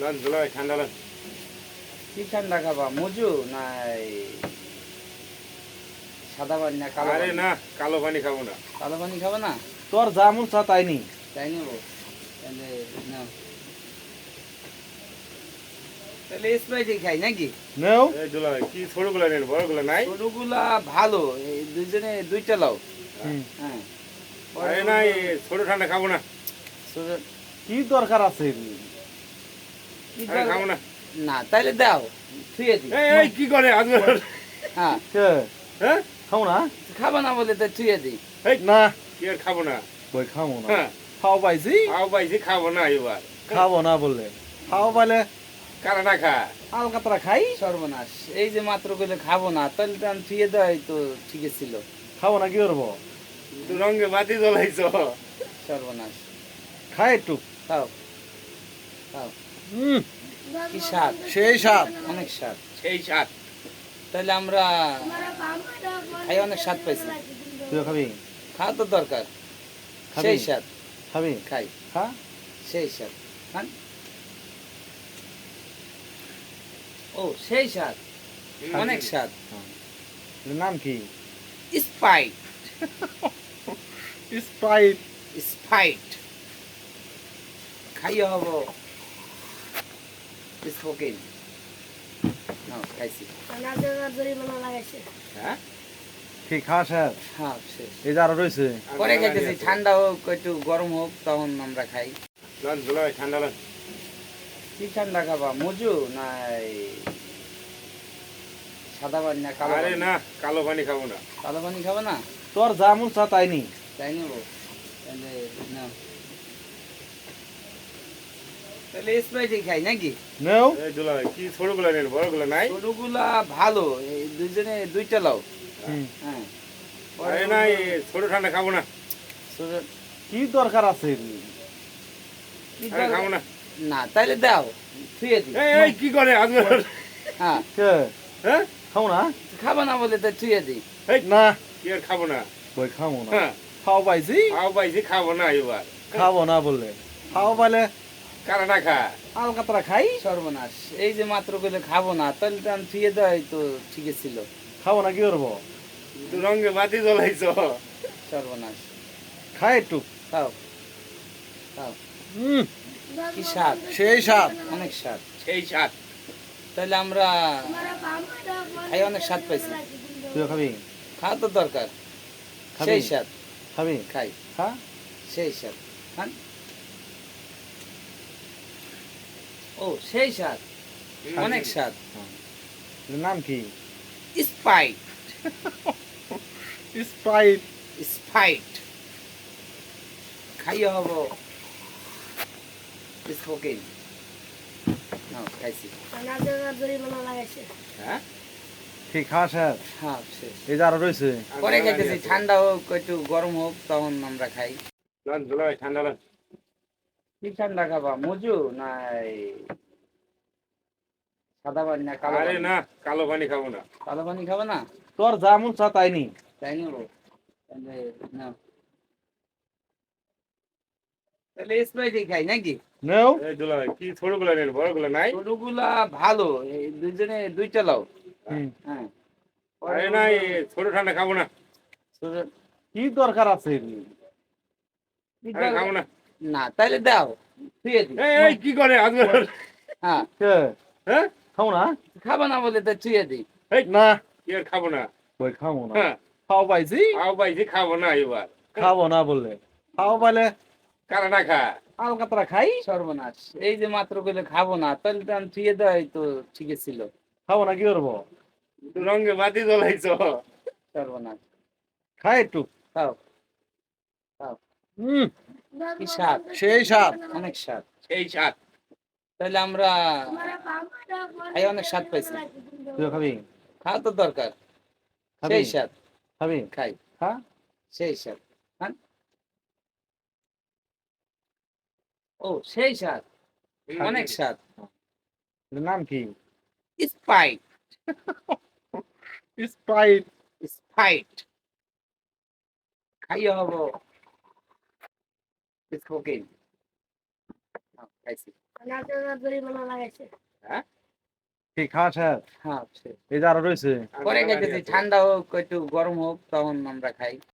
Loan দুলাই ঠান্ডা loan কি ঠান্ডা খাবা মজু না সাদা পানি না কালো আরে না কালো পানি খাব না কালো পানি খাবে না তোর যা মন চা তাই নি তাই নেব তাহলে নাও তাহলে স্প্রাইটে খাই নাকি নেও এই দুলাই কি ছোটগুলো নেন বড়গুলো নাই ছোটগুলা ভালো এই দুইজনে দুইটা লাও হ্যাঁ আরে না ছোট ঠান্ডা খাব না কি দরকার আছে কি আরে দরকার- খাব না। না তাইলে দাও থুয়ে দি এই এই কি করে? হ্যাঁ। হ্যাঁ? খাও না? খাবা না বলে তো থুয়ে দি এই না। কি আর খাব না? বই খাব না। খাও পাইছি। খাও পাইছি খাব না এবার। খাব না বললে। খাও পাইলে। কারা খা? আলকাতরা খাই। সর্বনাশ। এই যে মাত্র কইলে খাব না তাহলে তো আমি থুয়ে দেওয়াই তো ঠিক ছিল। খাব না কি করব? তুই রঙে বাতি জ্বলাইছ। সর্বনাশ। খাই একটু। খাও। খাও। হুম কি স্বাদ? সেই স্বাদ। অনেক স্বাদ সেই তাহলে আমরা খাই অনেক স্বাদ পাইছি। তুই খাবি? খাওয়া তো দরকার। সেই স্বাদ। খাবি? খাই। খা। সেই স্বাদ। খান। ও সেই স্বাদ। অনেক স্বাদ। নাম কি? স্পাইট স্পাইট খাইয়ে হব। নাও খাইছি হ্যাঁ ঠিক খাওয়া স্যার হ্যাঁ শেষ। এই যে আরও রয়েছে। পরে খাইতেছি ঠান্ডা হোক একটু গরম হোক তখন আমরা খাই। লন দুলাই ঠান্ডা লন কি ঠান্ডা খাবা মজু? না সাদা পানি না কালো আরে না কালো পানি খাব না। কালো পানি খাবে না? তোর যা মন চা তাই নি। তাই নেব। তাহলে নাও তাহলে স্প্রাইটে খাই নাকি? নেও। এই কি ছোটগুলো নেন বড়গুলো নাই? ছোটগুলা ভালো এই দুইজনে দুইটা লাও। হ্যাঁ। আরে না ছোট ঠান্ডা খাব না। কি দরকার আছে কি খাব না। না তাইলে দাও থুয়ে দি এই এই কি করে? আজকে হ্যাঁ। হ্যাঁ খাও না? খাবা না বলে তো থুয়ে দি এই না। কি আর খাব না? খাব না। হ্যাঁ। খাও পাইছি। খাও পাইছি খাব না এবার খাব না বললে খাও পাইলে কারা না খা? আলকাতরা খাই। সর্বনাশ। এই যে মাত্র কইলে খাব না তাহলে তো আমি থুয়ে দেওয়াই তো ঠিক ছিল। খাব না কি করব? রঙে বাতি জ্বলাইছ। সর্বনাশ। খাই একটু। খাও। খাও। হুম কি স্বাদ? সেই স্বাদ। অনেক স্বাদ। সেই তাহলে আমরা খাই অনেক স্বাদ পাইছি। তুই খাবি? খাওয়া তো দরকার। সেই স্বাদ। খাবি? খাই। খা। সেই স্বাদ। খান। ও সেই স্বাদ। অনেক স্বাদ। নাম কি? Sprite Sprite. স্পাইট খাইয়ে হব। স্পোকেন নাও খাইছি। হ্যাঁ? ঠিক খাওয়া স্যার হ্যাঁ শেষ। এই যে আরও রয়েছে। পরে খাইতেছি। ঠান্ডা হোক একটু গরম হোক তখন আমরা খাই। ঠান্ডা কি ঠান্ডা খাবা মজু না এই সাদা পানি না কালো আরে না কালো পানি খাব না। কালো পানি খাবে না? তোর যা মন চা তাই নি। তাই তাহলে নাও। তাহলে স্প্রাইটে খাই নাকি? নেও। এই দুলাই কি ছোটগুলো নেন বড়গুলো নাই? ছোটগুলা ভালো এই দুইজনে দুইটা লাও। হ্যাঁ। আরে না ছোট ঠান্ডা খাব না। কি দরকার আছে খাব না। না তাইলে দাও থুয়ে দি এই এই কি করে? হ্যাঁ। হ্যাঁ? খাও না? খাবা না বলে তো থুয়ে দি না কি আর খাব না? বই খাব না। হ্যাঁ। খাও পাইছি। খাও পাইছি খাব না এবার। খাব না বললে খাও পাইলে কারা না খা? আলকাতরা খাই। সর্বনাশ। এই যে মাত্র কইলে খাব না তাহলে তো আমি থুয়ে দেওয়াই তো ঠিক ছিল। খাব না কি করব? রঙে বাতি জ্বলাইছ? সর্বনাশ। খাই একটু। খাও। খাও হুম কি স্বাদ সেই স্বাদ অনেক স্বাদ সেই সাত তাহলে আমরা খাই অনেক স্বাদ পাইছি। তুই খাবি? খাওয়া তো দরকার। সেই স্বাদ খাবি? খাই। খা সেই স্বাদ খান ও সেই স্বাদ অনেক স্বাদ নাম কি? স্পাইট। Sprite Sprite. খাইয়া হব। স্পোকেন খাইছি। কি খাওয়া স্যার হ্যাঁ সে। এই যে আরও রয়েছে। পরে খাইতেছি ঠান্ডা হোক একটু গরম হোক তখন আমরা খাই।